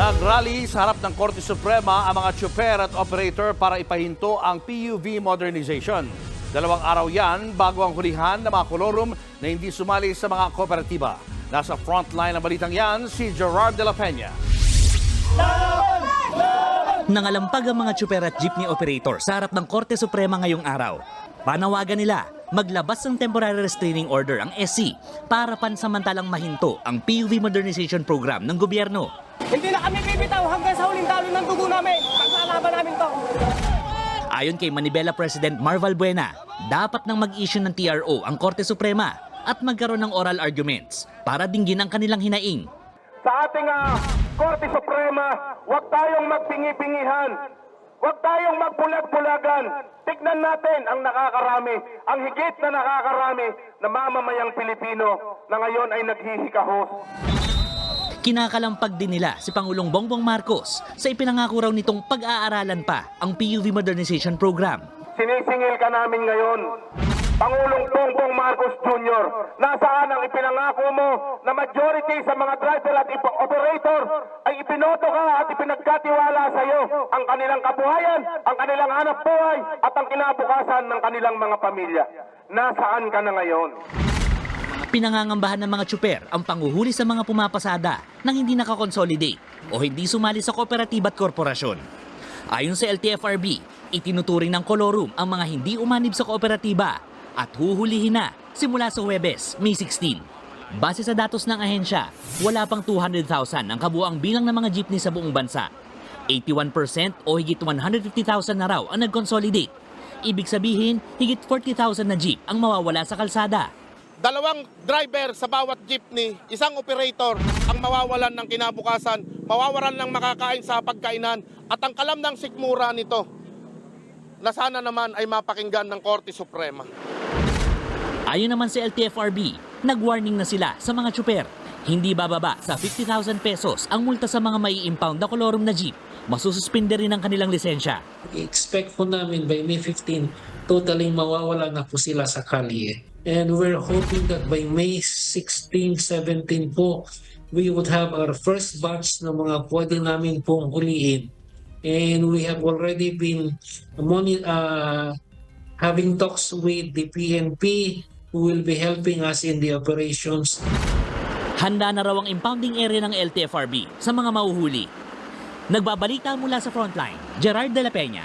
Nagrally sa harap ng Korte Suprema ang mga tsuper at operator para ipahinto ang PUV modernization. Dalawang araw yan bago ang hulihan ng mga kolorum na hindi sumali sa mga kooperatiba. Nasa frontline ng balitang yan si Gerard de la Peña. Nangalampag ang mga tsuper at jeepney operator sa harap ng Korte Suprema ngayong araw. Panawagan nila, maglabas ng temporary restraining order ang SC para pansamantalang mahinto ang PUV modernization program ng gobyerno. Hindi na kami bibitaw hanggang sa huling dalo ng dugo namin. Paglalaban namin to. Ayon kay Manibela President Marval Buena, dapat nang mag-issue ng TRO ang Korte Suprema at magkaroon ng oral arguments para dinggin ang kanilang hinaing. sa ating ah, Korte Suprema, huwag tayong magpingi-pingihan. Huwag tayong magbulag-bulagan. Tignan natin ang nakakarami, ang higit na nakakarami na mamamayang Pilipino na ngayon ay naghihikahos. Kinakalampag din nila si Pangulong Bongbong Marcos sa ipinangako raw nitong pag-aaralan pa ang PUV modernization program. Sinisingil ka namin ngayon. Pangulong Bongbong Marcos Jr., nasaan ang ipinangako mo na majority sa mga driver at operator ay ipinoto ka at ipinagkatiwala sa iyo ang kanilang kabuhayan, ang kanilang hanap buhay at ang kinabukasan ng kanilang mga pamilya. Nasaan ka na ngayon? Pinangangambahan ng mga tsuper ang panguhuli sa mga pumapasada nang hindi nakakonsolidate o hindi sumali sa kooperatiba at korporasyon. Ayon sa LTFRB, itinuturing ng kolorum ang mga hindi umanib sa kooperatiba at huhulihin na simula sa Huwebes, May 16. Base sa datos ng ahensya, wala pang 200,000 ang kabuang bilang ng mga jeepney sa buong bansa. 81% o higit 150,000 na raw ang nag-consolidate. Ibig sabihin, higit 40,000 na jeep ang mawawala sa kalsada. Dalawang driver sa bawat jeepney, isang operator ang mawawalan ng kinabukasan, mawawalan ng makakain sa pagkainan at ang kalam ng sikmura nito na sana naman ay mapakinggan ng Korte Suprema. Ayon naman sa LTFRB, nag-warning na sila sa mga tsuper. Hindi bababa sa 50,000 pesos ang multa sa mga mai impound na kolorum na jeep. Masususpinde rin ang kanilang lisensya. expect po namin by May 15, totally mawawala na po sila sa kalye. And we're hoping that by May 16, 17 po, we would have our first batch ng mga pwede namin pong huliin. And we have already been uh, having talks with the PNP who will be helping us in the operations Handa na raw ang impounding area ng LTFRB sa mga mauhuli. Nagbabalita mula sa frontline, Gerard de la Peña,